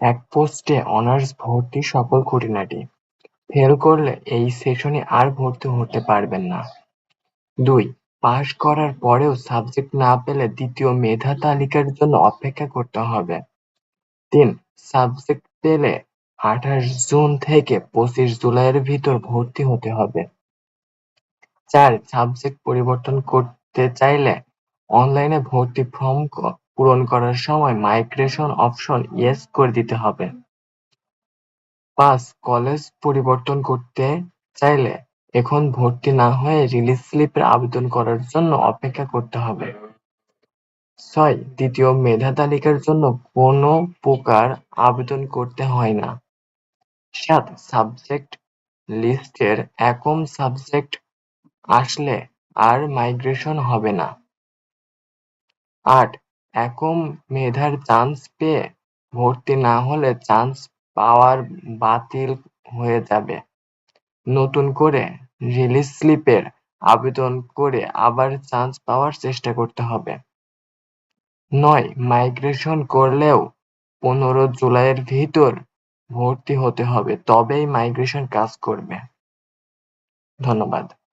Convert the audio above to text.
এক পোস্টে অনার্স ভর্তি সকল খুঁটিনাটি। ফেল করলে এই সেশনে আর ভর্তি হতে পারবেন না। দুই পাশ করার পরেও সাবজেক্ট না পেলে দ্বিতীয় মেধা তালিকার জন্য অপেক্ষা করতে হবে। তিন সাবজেক্ট পেলে আঠাশ জুন থেকে পঁচিশ জুলাইয়ের ভিতর ভর্তি হতে হবে। চার সাবজেক্ট পরিবর্তন করতে চাইলে অনলাইনে ভর্তি ফর্ম পূরণ করার সময় মাইগ্রেশন অপশন ইয়েস করে দিতে হবে। পাঁচ কলেজ পরিবর্তন করতে চাইলে এখন ভর্তি না হয়ে রিলিজ স্লিপের আবেদন করার জন্য অপেক্ষা করতে হবে। ছয়, দ্বিতীয় মেধা তালিকার জন্য কোনো প্রকার আবেদন করতে হয় না। সাত সাবজেক্ট লিস্টের একম সাবজেক্ট আসলে আর মাইগ্রেশন হবে না। আট একম মেধার চান্স পেয়ে ভর্তি না হলে চান্স পাওয়ার বাতিল হয়ে যাবে। নতুন করে রিলিজ স্লিপের আবেদন করে আবার চান্স পাওয়ার চেষ্টা করতে হবে। নয় মাইগ্রেশন করলেও পনেরো জুলাইয়ের ভিতর ভর্তি হতে হবে, তবেই মাইগ্রেশন কাজ করবে। ধন্যবাদ।